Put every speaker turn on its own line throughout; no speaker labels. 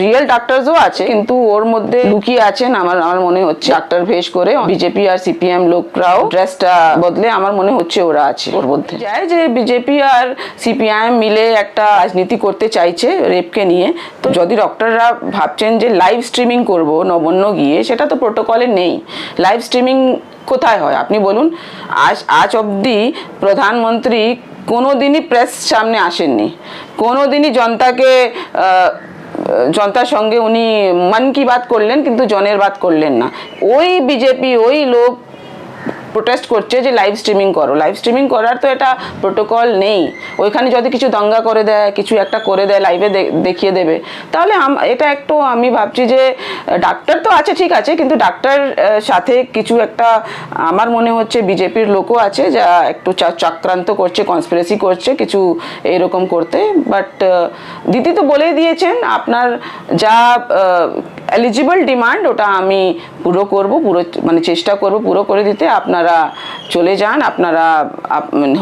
Real ডাক্তারসও আছে, কিন্তু ওর মধ্যে লুকিয়ে আছেন আমার আমার মনে হচ্ছে ডাক্তার ভেস করে বিজেপি আর সিপিএম লোকরাও ড্রেসটা বদলে আমার মনে হচ্ছে ওরা আছে ওর মধ্যে। যায় যে বিজেপি আর সিপিআইএম মিলে একটা রাজনীতি করতে চাইছে রেপকে নিয়ে, তো যদি ডক্টররা ভাবছেন যে লাইভ স্ট্রিমিং করব নবন্য গিয়ে, সেটা তো প্রোটোকলে নেই। লাইভ স্ট্রিমিং কোথায় হয়? আপনি বলুন, আজ আজ অবধি প্রধানমন্ত্রী কোনো দিনই প্রেস সামনে আসেননি। কোনো দিনই জনতাকে জনতার সঙ্গে উনি মন কি বাত করলেন, কিন্তু জনের বাত করলেন না। ওই বিজেপি, ওই লোক প্রোটেস্ট করছে যে লাইভ স্ট্রিমিং করো। লাইভ স্ট্রিমিং করার তো এটা প্রোটোকল নেই। ওইখানে যদি কিছু দঙ্গা করে দেয়, কিছু একটা করে দেয় লাইভে দেখিয়ে দেবে, তাহলে এটা একটু আমি ভাবছি যে ডাক্তার তো আছে, ঠিক আছে, কিন্তু ডাক্তার সাথে কিছু একটা, আমার মনে হচ্ছে বিজেপির লোকও আছে, যা একটু চক্রান্ত করছে কনস্পিরেসি করছে, কিছু এরকম করতে। বাট দিদি তো বলেই দিয়েছেন, আপনার যা এলিজিবল ডিমান্ড ওটা আমি পুরো করব, পুরো মানে চেষ্টা করব পুরো করে দিতে। আপনারা চলে যান, আপনারা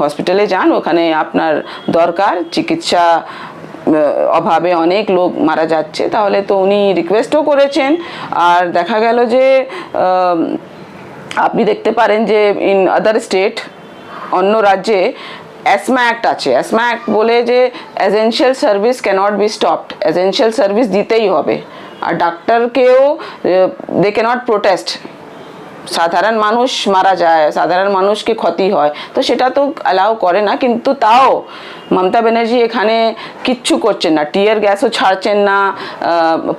হসপিটালে যান, ওখানে আপনার দরকার, চিকিৎসা অভাবে অনেক লোক মারা যাচ্ছে। তাহলে তো উনি রিকোয়েস্টও করেছেন। আর দেখা গেল যে আপনি দেখতে পারেন যে ইন আদার স্টেট অন্য রাজ্যে অ্যাসমা অ্যাক্ট আছে। অ্যাসমা অ্যাক্ট বলে যে essential service cannot be stopped essential service দিতেই হবে। আর ডাক্তারকেও দে ক্যানট প্রোটেস্ট সাধারণ মানুষ মারা যায়, সাধারণ মানুষকে ক্ষতি হয়, তো সেটা তো অ্যালাউ করে না, কিন্তু তাও মমতা ব্যানার্জি এখানে কিচ্ছু করছেন না টিয়ার গ্যাসও ছাড়ছেন না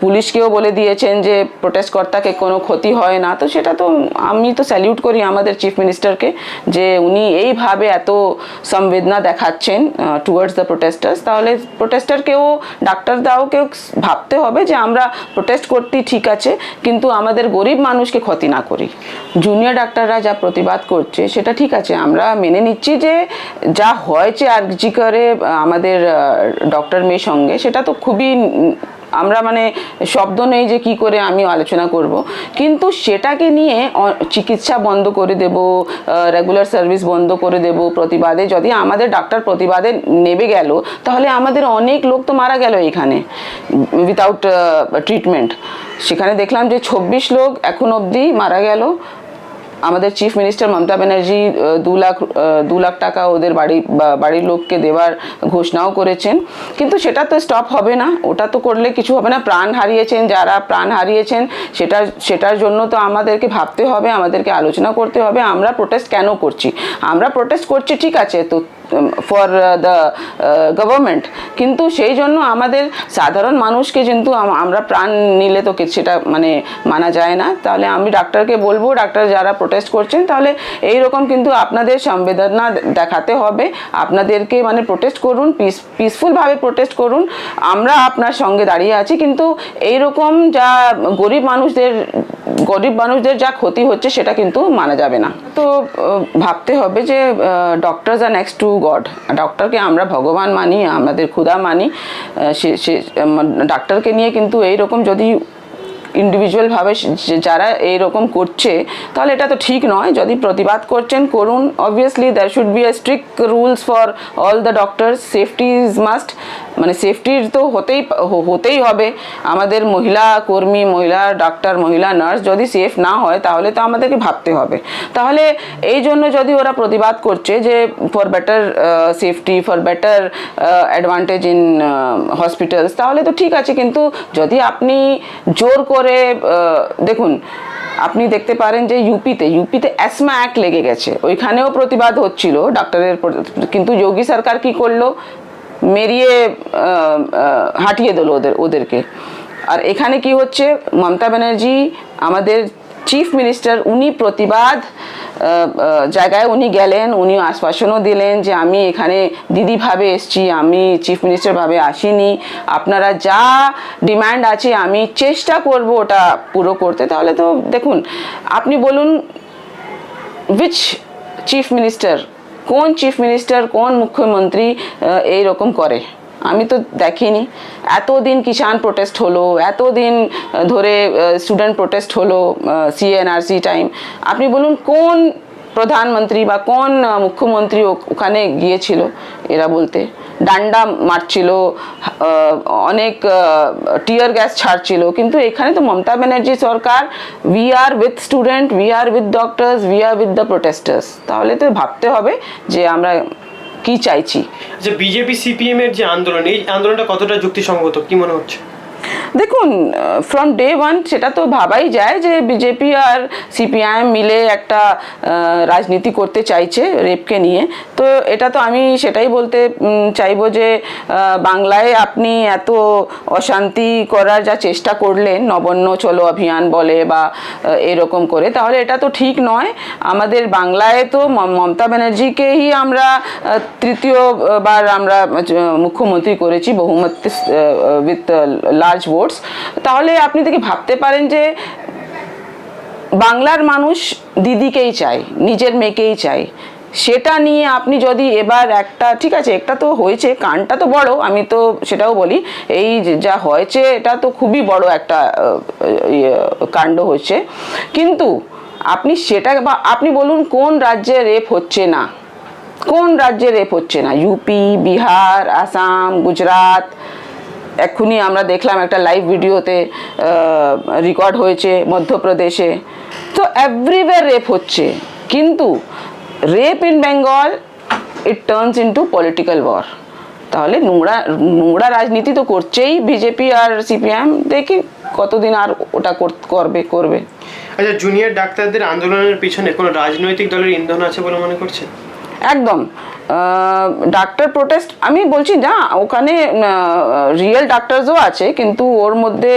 পুলিশকেও বলে দিয়েছেন যে প্রোটেস্ট কর্তাকে কোনো ক্ষতি হয় না, তো সেটা তো আমি তো স্যালিউট করি আমাদের চিফ মিনিস্টারকে যে উনি এইভাবে এত সংবেদনা দেখাচ্ছেন টুয়ার্ডস দ্য প্রোটেস্টার্স তাহলে প্রোটেস্টারকেও ডাক্তার দাওকেও ভাবতে হবে যে আমরা প্রোটেস্ট করতে ঠিক আছে, কিন্তু আমাদের গরিব মানুষকে ক্ষতি না করি। জুনিয়র ডাক্তাররা যা প্রতিবাদ করছে, সেটা ঠিক আছে, আমরা মেনে নিচ্ছি যে যা হয়েছে আর জি করে আমাদের ডক্টর মেয়ের সঙ্গে, সেটা তো খুবই আমরা মানে শব্দ নেই যে কি করে আমি আলোচনা করব। কিন্তু সেটাকে নিয়ে চিকিৎসা বন্ধ করে দেব রেগুলার সার্ভিস বন্ধ করে দেব প্রতিবাদে। যদি আমাদের ডাক্তার প্রতিবাদে নেবে গেল, তাহলে আমাদের অনেক লোক তো মারা গেল এখানে উইথাউট ট্রিটমেন্ট সেখানে দেখলাম যে ছব্বিশ লোক এখন অবধি মারা গেল। আমাদের চিফ মিনিস্টার মমতা ব্যানার্জি দু লাখ দু লাখ টাকা ওদের বাড়ি বাড়ির লোককে দেওয়ার ঘোষণাও করেছেন। কিন্তু সেটা তো স্টপ হবে না। ওটা তো করলে কিছু হবে না। প্রাণ হারিয়েছেন, যারা প্রাণ হারিয়েছেন সেটা সেটার জন্য তো আমাদেরকে ভাবতে হবে, আমাদেরকে আলোচনা করতে হবে। আমরা প্রোটেস্ট কেন করছি? আমরা প্রোটেস্ট করছি, ঠিক আছে, তো ফর দ্য গভর্নমেন্ট কিন্তু সেই জন্য আমাদের সাধারণ মানুষকে কিন্তু আমরা প্রাণ নিলে তো সেটা মানে মানা যায় না। তাহলে আমি ডাক্তারকে বলব, ডাক্তার যারা প্রোটেস্ট করছেন, তাহলে এই রকম কিন্তু আপনাদের সংবেদনা দেখাতে হবে। আপনাদেরকে মানে প্রোটেস্ট করুন পিস পিসফুলভাবে প্রোটেস্ট করুন। আমরা আপনার সঙ্গে দাঁড়িয়ে আছি, কিন্তু এই রকম যা গরিব মানুষদের গরিব মানুষদের যা ক্ষতি হচ্ছে, সেটা কিন্তু মানা যাবে না। তো ভাবতে হবে যে doctors are next to God ডক্টরকে আমরা ভগবান মানি, আমাদের ক্ষুধা মানি সে ডাক্তারকে নিয়ে কিন্তু এইরকম যদি ইন্ডিভিজুয়ালভাবে যারা এইরকম করছে, তাহলে এটা তো ঠিক নয়। যদি প্রতিবাদ করছেন, করুন। Obviously there should be a strict rules for all the doctors safety is must মানে সেফটির তো হতেই হতেই হবে। আমাদের মহিলা কর্মী, মহিলা ডাক্তার মহিলা নার্স যদি সেফ না হয়, তাহলে তো আমাদেরকে ভাবতে হবে। তাহলে এই জন্য যদি ওরা প্রতিবাদ করছে যে for better safety for better advantage in hospitals তাহলে তো ঠিক আছে। কিন্তু যদি আপনি জোর করে দেখুন, আপনি দেখতে পারেন যে ইউপিতে ইউপিতে অ্যাসমা অ্যাক্ট লেগে গেছে। ওইখানেও প্রতিবাদ হচ্ছিল ডাক্তারের কিন্তু যোগী সরকার কি করল? মেরিয়ে হাঁটিয়ে দিল ওদের, ওদেরকে। আর এখানে কি হচ্ছে? মমতা ব্যানার্জি, আমাদের চিফ মিনিস্টার উনি প্রতিবাদ জায়গায় উনি গেলেন, উনি আশ্বাসনও দিলেন যে আমি এখানে দিদিভাবে এসছি, আমি চিফ মিনিস্টারভাবে আসিনি। আপনারা যা ডিমান্ড আছে, আমি চেষ্টা করব ওটা পুরো করতে। তাহলে তো দেখুন, আপনি বলুন উইচ চিফ মিনিস্টার কোন চিফ মিনিস্টার কোন মুখ্যমন্ত্রী এই রকম করে। আমি তো দেখিনি। এতদিন কিষাণ প্রোটেস্ট হলো, এতদিন ধরে স্টুডেন্ট প্রোটেস্ট হলো সিএনআরসি টাইম আপনি বলুন, কোন প্রধানমন্ত্রী বা কোন মুখ্যমন্ত্রী ওখানে গিয়েছিল এরা বলতে? ডান্ডা মারছিল অনেক টিয়ার গ্যাস ছাড়ছিল। কিন্তু এখানে তো মমতা ব্যানার্জি সরকার we are with student we are with doctors we are with the protesters তাহলে তো ভাবতে হবে যে আমরা কি চাইছি।
যে বিজেপি, সিপিএম এর যে আন্দোলন, এই আন্দোলনটা কতটা যুক্তিসঙ্গত, কি মনে হচ্ছে?
দেখুন ফ্রম ডে ওয়ান সেটা তো ভাবাই যায় যে বিজেপি আর সিপিআইএম মিলে একটা রাজনীতি করতে চাইছে রেপকে নিয়ে। তো এটা তো আমি সেটাই বলতে চাইব যে বাংলায় আপনি এত অশান্তি করার যা চেষ্টা করলেন নবন্ন চলো অভিযান বলে বা এরকম করে তাহলে এটা তো ঠিক নয়। আমাদের বাংলায় তো মমতা ব্যানার্জিকেই আমরা আহ, তৃতীয় আহ, বার আমরা মুখ্যমন্ত্রী করেছি বহুমত উইথ লার্জ ভোটস তাহলে আপনি থেকে ভাবতে পারেন যে বাংলার মানুষ দিদিকেই চায় নিজের মেয়েকেই চায়। সেটা নিয়ে আপনি যদি এবার একটা ঠিক আছে একটা তো হয়েছে কানটা তো বড় আমি তো সেটাও বলি এই যা হয়েছে এটা তো খুবই বড় একটা ইয়ে, কাণ্ড হয়েছে। কিন্তু আপনি সেটা বা আপনি বলুন কোন রাজ্যে রেপ হচ্ছে না? কোন রাজ্যে রেপ হচ্ছে না? ইউপি বিহার আসাম গুজরাট এক্ষুনি আমরা দেখলাম একটা লাইভ ভিডিওতে রেকর্ড হয়েছে মধ্যপ্রদেশে। তো এভরিওয়্যার রেপ হচ্ছে। কিন্তু rape in Bengal it turns into political war তাহলে নোংরা নোংরা রাজনীতি তো করছেই বিজেপি আর সিপিএম দেখি কতদিন আর ওটা কর- করবে করবে।
আচ্ছা জুনিয়র ডাক্তারদের আন্দোলনের পিছনে কোনো রাজনৈতিক দলের ইন্ধন আছে বলে মনে করছেন?
একদম। ডাক্তার প্রোটেস্ট আমি বলছি না, ওখানে রিয়েল ডাক্তারসও আছে, কিন্তু ওর মধ্যে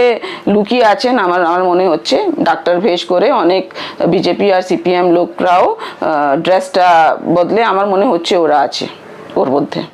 লুকিয়ে আছেন আমার আমার মনে হচ্ছে ডাক্তার ভেষ করে অনেক বিজেপি আর সিপিএম লোকরাও ড্রেসটা বদলে আমার মনে হচ্ছে ওরা আছে, ওর মধ্যে।